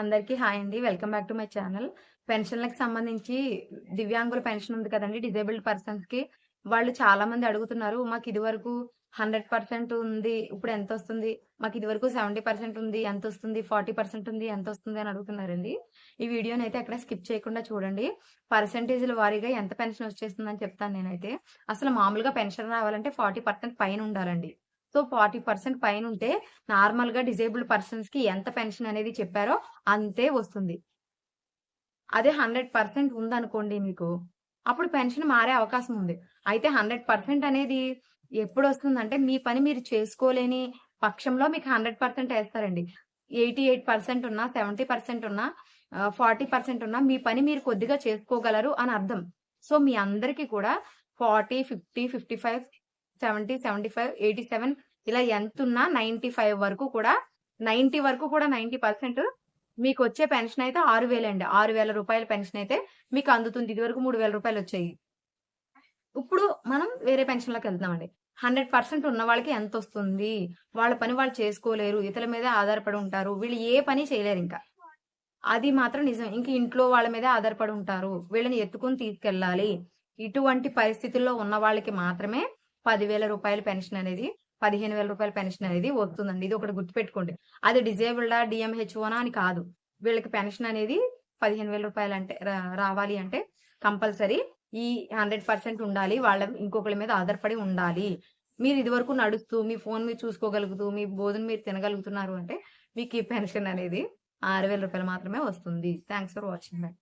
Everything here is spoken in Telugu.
అందరికీ హాయ్ అండి. Welcome back to my channel. పెన్షన్లకు సంబంధించి దివ్యాంగుల పెన్షన్ ఉంది కదండి డిజేబుల్డ్ పర్సన్స్కి వాళ్ళు చాలా మంది అడుగుతున్నారు మాకు ఇది వరకు హండ్రెడ్ పర్సెంట్ ఉంది ఇప్పుడు ఎంత వస్తుంది? మాకు ఇది వరకు సెవెంటీ పర్సెంట్ ఉంది ఎంత వస్తుంది? ఫార్టీ పర్సెంట్ ఉంది ఎంత వస్తుంది అని అడుగుతున్నారండి. ఈ వీడియోని అయితే ఎక్కడ స్కిప్ చేయకుండా చూడండి. పర్సెంటేజ్ల వారీగా ఎంత పెన్షన్ వచ్చేస్తుందని చెప్తాను నేనైతే. అసలు మామూలుగా పెన్షన్ రావాలంటే ఫార్టీ పర్సెంట్ పైన ఉండాలండి. సో ఫార్టీ పర్సెంట్ పైన ఉంటే నార్మల్గా డిజేబుల్డ్ పర్సన్స్కి ఎంత పెన్షన్ అనేది చెప్పారో అంతే వస్తుంది. అదే హండ్రెడ్ పర్సెంట్ ఉందనుకోండి మీకు అప్పుడు పెన్షన్ మారే అవకాశం ఉంది. అయితే హండ్రెడ్ పర్సెంట్ అనేది ఎప్పుడు వస్తుందంటే మీ పని మీరు చేసుకోలేని పక్షంలో మీకు హండ్రెడ్ పర్సెంట్ వేస్తారండి. ఎయిటీ ఎయిట్ పర్సెంట్ ఉన్నా సెవెంటీ పర్సెంట్ ఉన్నా ఫార్టీ పర్సెంట్ ఉన్నా మీ పని మీరు కొద్దిగా చేసుకోగలరు అని అర్థం. సో మీ అందరికీ కూడా forty fifty fifty five seventy seventy five eighty seven ఇలా ఎంత ఉన్నా నైన్టీ ఫైవ్ వరకు కూడా నైన్టీ వరకు కూడా నైన్టీ పర్సెంట్ మీకు వచ్చే పెన్షన్ అయితే ఆరు వేలు అండి. ఆరు వేల రూపాయల పెన్షన్ అయితే మీకు అందుతుంది. ఇది వరకు మూడు వేల రూపాయలు వచ్చాయి. ఇప్పుడు మనం వేరే పెన్షన్లోకి వెళ్తామండి హండ్రెడ్ పర్సెంట్ ఉన్న వాళ్ళకి ఎంత వస్తుంది? వాళ్ళ పని వాళ్ళు చేసుకోలేరు. ఇతరుల మీద ఆధారపడి ఉంటారు. వీళ్ళు ఏ పని చేయలేరు ఇంకా. అది మాత్రం నిజం ఇంక ఇంట్లో వాళ్ళ మీదే ఆధారపడి ఉంటారు. వీళ్ళని ఎత్తుకుని తీసుకెళ్ళాలి. ఇటువంటి పరిస్థితుల్లో ఉన్న వాళ్ళకి మాత్రమే పదివేల రూపాయల పెన్షన్ అనేది పదిహేను వేల రూపాయల పెన్షన్ అనేది వస్తుందండి. ఇది ఒకటి గుర్తుపెట్టుకోండి. అది డిజేబుల్డా డిఎంహెచ్ఓనా అని కాదు. వీళ్ళకి పెన్షన్ అనేది పదిహేను వేల రూపాయలు అంటే రా- రావాలి అంటే కంపల్సరీ ఈ హండ్రెడ్ పర్సెంట్ ఉండాలి. వాళ్ళ ఇంకొకరి మీద ఆధారపడి ఉండాలి. మీరు ఇది వరకు నడుస్తూ మీ ఫోన్ మీరు చూసుకోగలుగుతూ మీ భోజనం మీరు తినగలుగుతున్నారు అంటే మీకు ఈ పెన్షన్ అనేది ఆరు వేల రూపాయలు మాత్రమే వస్తుంది. Thanks for watching